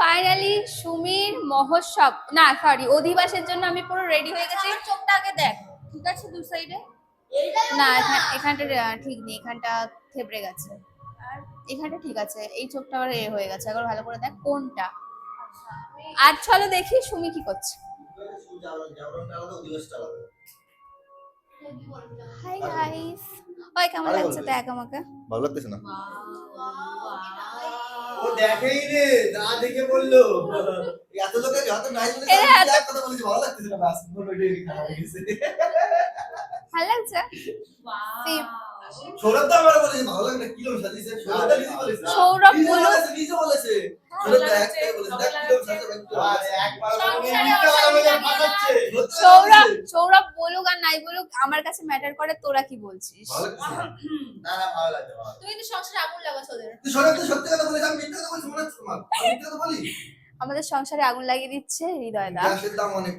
Finally সুমির মহোৎসব না sorry অধিবাসের জন্য আমি পুরো রেডি হয়ে গেছি। চোখটা আগে দেখ ঠিক আছে দু সাইডে না এখা- এখানটা ঠিক নেই এখানটা থেবড়ে গেছে। আর এখানটা ঠিক আছে এই চোখটা আবার এ হয়ে গেছে একবার ভালো করে দেখ কোনটা। আর চলো দেখি সুমি কি করছে। হাই গাইস ওই কেমন লাগছে। দেখ আমাকে। ভালো লাগতেছে না? দেখেই রে দেখে বলল। এত লোকের নাই বলে এক কথা বলেছি ভালো লাগতেছে না বাস খারাপ হয়ে গেছে। ভালো লাগছে? See, সৌরভ তো আমার বলেছে ভালো লাগে না কিরম সাজিয়েছে? সৌরভ তো নিজে বলেছে। সৌরভ বলুক বলেছে নিজে বলেছে। হ্যাঁ, সৌরভ তো একটাই বলেছে দেখ একবার। সৌরভ সৌরভ বলুক আর নাই বলুক আমার কাছে ম্যাটার করে তোরা কি বলছিস? না না ভালো লাগছে তুই কিন্তু সংসারে আগুন ওদের। সৌরভ তো সত্যি কথা বলেছে আমি মিথ্যা কথা বলছি মনে হচ্ছে তোমার আমি মিথ্যা কথা বলি আমাদের সংসারে আগুন লাগিয়ে দিচ্ছে হৃদয় দা গ্যাসের দাম অনেক।